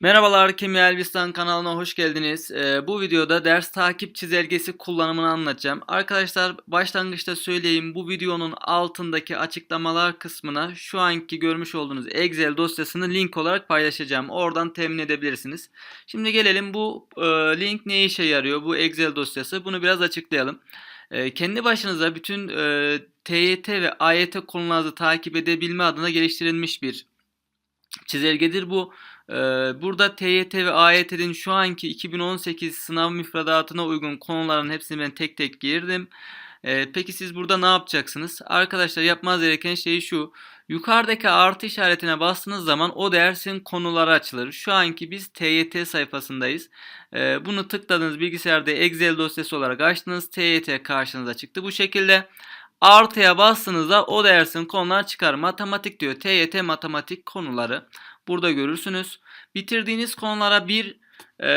Merhabalar Kimya Elbistan kanalına hoş geldiniz. Ee, bu videoda ders takip çizelgesi kullanımını anlatacağım. Arkadaşlar başlangıçta söyleyeyim bu videonun altındaki açıklamalar kısmına şu anki görmüş olduğunuz Excel dosyasını link olarak paylaşacağım. Oradan temin edebilirsiniz. Şimdi gelelim bu e, link ne işe yarıyor bu Excel dosyası bunu biraz açıklayalım. E, kendi başınıza bütün e, TYT ve AYT konularınızı takip edebilme adına geliştirilmiş bir çizelgedir bu. Burada TYT ve AYT'nin şu anki 2018 sınav müfredatına uygun konuların hepsini ben tek tek girdim. Peki siz burada ne yapacaksınız? Arkadaşlar yapmanız gereken şey şu. Yukarıdaki artı işaretine bastığınız zaman o dersin konuları açılır. Şu anki biz TYT sayfasındayız. Bunu tıkladığınız bilgisayarda Excel dosyası olarak açtınız. TYT karşınıza çıktı. Bu şekilde artıya bastığınızda o dersin konular çıkar. Matematik diyor. TYT matematik konuları. Burada görürsünüz. Bitirdiğiniz konulara bir e,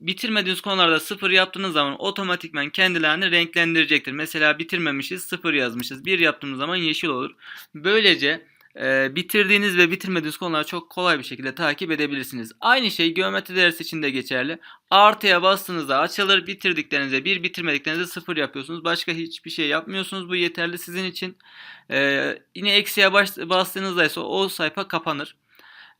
bitirmediğiniz konularda sıfır yaptığınız zaman otomatikman kendilerini renklendirecektir. Mesela bitirmemişiz sıfır yazmışız. Bir yaptığımız zaman yeşil olur. Böylece e, bitirdiğiniz ve bitirmediğiniz konuları çok kolay bir şekilde takip edebilirsiniz. Aynı şey geometri dersi için de geçerli. Artıya bastığınızda açılır. Bitirdiklerinize bir, bitirmediklerinize sıfır yapıyorsunuz. Başka hiçbir şey yapmıyorsunuz. Bu yeterli sizin için. E, yine eksiye bastığınızda ise o sayfa kapanır.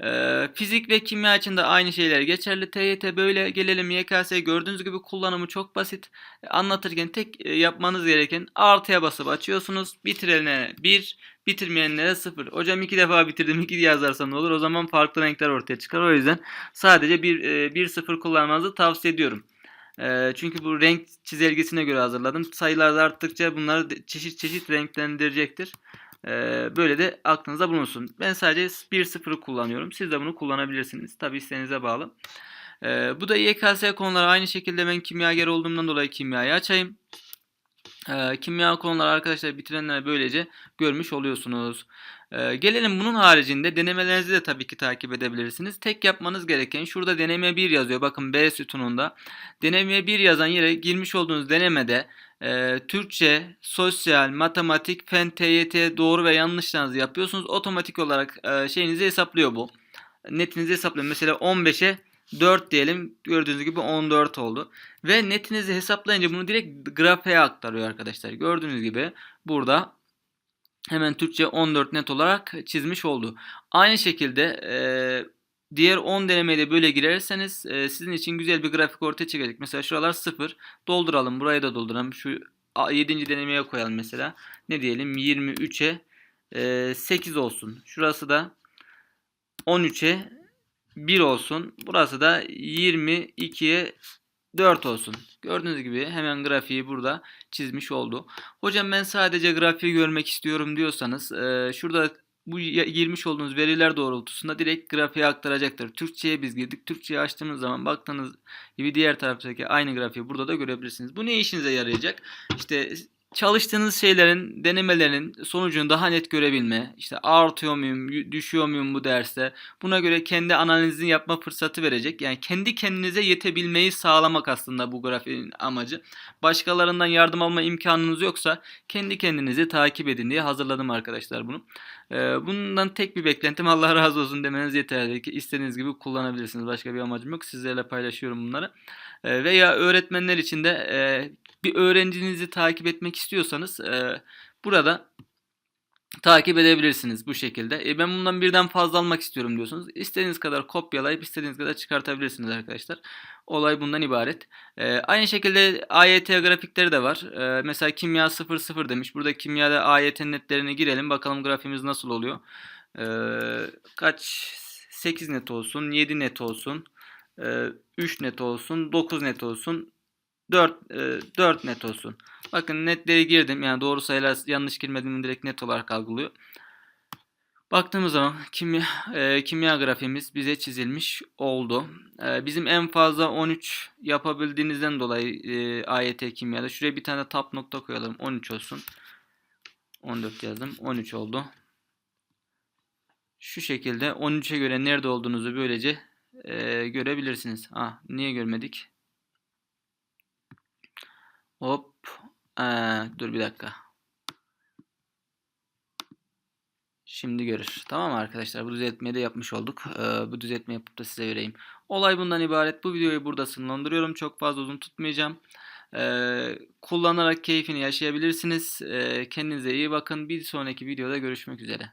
Ee, fizik ve kimya için de aynı şeyler geçerli. TYT böyle gelelim YKS gördüğünüz gibi kullanımı çok basit. Anlatırken tek e, yapmanız gereken artıya basıp açıyorsunuz. Bitirenlere 1, bitirmeyenlere 0. Hocam iki defa bitirdim 2 yazarsam ne olur? O zaman farklı renkler ortaya çıkar. O yüzden sadece 1, 1 0 kullanmanızı tavsiye ediyorum. E, çünkü bu renk çizelgesine göre hazırladım. Sayılar arttıkça bunları çeşit çeşit renklendirecektir. Ee, böyle de aklınızda bulunsun. Ben sadece 1.0'ı kullanıyorum. Siz de bunu kullanabilirsiniz. Tabi isteğinize bağlı. Ee, bu da YKS konuları aynı şekilde ben kimyager olduğumdan dolayı kimyayı açayım. Ee, kimya konuları arkadaşlar bitirenler böylece görmüş oluyorsunuz. Ee, gelelim bunun haricinde denemelerinizi de tabii ki takip edebilirsiniz. Tek yapmanız gereken şurada deneme 1 yazıyor. Bakın B sütununda. Deneme 1 yazan yere girmiş olduğunuz denemede e, Türkçe, sosyal, matematik, fen, TYT doğru ve yanlışlarınızı yapıyorsunuz. Otomatik olarak e, şeyinizi hesaplıyor bu. Netinizi hesaplıyor. Mesela 15'e 4 diyelim. Gördüğünüz gibi 14 oldu. Ve netinizi hesaplayınca bunu direkt grafiğe aktarıyor arkadaşlar. Gördüğünüz gibi burada hemen Türkçe 14 net olarak çizmiş oldu. Aynı şekilde e, diğer 10 denemeyi de böyle girerseniz e, sizin için güzel bir grafik ortaya çıkacak. Mesela şuralar 0. Dolduralım. Burayı da dolduralım. Şu 7. denemeye koyalım mesela. Ne diyelim? 23'e e, 8 olsun. Şurası da 13'e 1 olsun. Burası da 22'ye 4 olsun. Gördüğünüz gibi hemen grafiği burada çizmiş oldu. Hocam ben sadece grafiği görmek istiyorum diyorsanız e, şurada bu girmiş olduğunuz veriler doğrultusunda direkt grafiğe aktaracaktır. Türkçe'ye biz girdik. Türkçe'yi açtığımız zaman baktığınız gibi diğer taraftaki aynı grafiği burada da görebilirsiniz. Bu ne işinize yarayacak? İşte çalıştığınız şeylerin, denemelerin sonucunu daha net görebilme, işte artıyor muyum, düşüyor muyum bu derste, buna göre kendi analizini yapma fırsatı verecek. Yani kendi kendinize yetebilmeyi sağlamak aslında bu grafiğin amacı. Başkalarından yardım alma imkanınız yoksa kendi kendinizi takip edin diye hazırladım arkadaşlar bunu. Ee, bundan tek bir beklentim Allah razı olsun demeniz yeterli ki istediğiniz gibi kullanabilirsiniz. Başka bir amacım yok. Sizlerle paylaşıyorum bunları. Ee, veya öğretmenler için de e, bir öğrencinizi takip etmek istiyorsanız e, burada takip edebilirsiniz bu şekilde. E ben bundan birden fazla almak istiyorum diyorsunuz. İstediğiniz kadar kopyalayıp istediğiniz kadar çıkartabilirsiniz arkadaşlar. Olay bundan ibaret. E, aynı şekilde AYT grafikleri de var. E, mesela kimya 00 demiş. Burada kimyada AYT netlerini girelim. Bakalım grafiğimiz nasıl oluyor. E, kaç 8 net olsun, 7 net olsun, e, 3 net olsun, 9 net olsun, 4, e, 4 net olsun. Bakın netleri girdim. Yani doğru sayılar yanlış girmediğimi direkt net olarak algılıyor. Baktığımız zaman kimya, e, kimya grafiğimiz bize çizilmiş oldu. E, bizim en fazla 13 yapabildiğinizden dolayı e, AYT kimyada. Şuraya bir tane tap nokta koyalım. 13 olsun. 14 yazdım. 13 oldu. Şu şekilde 13'e göre nerede olduğunuzu böylece e, görebilirsiniz. Ah, niye görmedik? Hop. Ee, dur bir dakika. Şimdi görür. Tamam mı arkadaşlar? Bu düzeltmeyi de yapmış olduk. Ee, bu düzeltme yapıp da size vereyim. Olay bundan ibaret. Bu videoyu burada sınırlandırıyorum. Çok fazla uzun tutmayacağım. Ee, kullanarak keyfini yaşayabilirsiniz. Ee, kendinize iyi bakın. Bir sonraki videoda görüşmek üzere.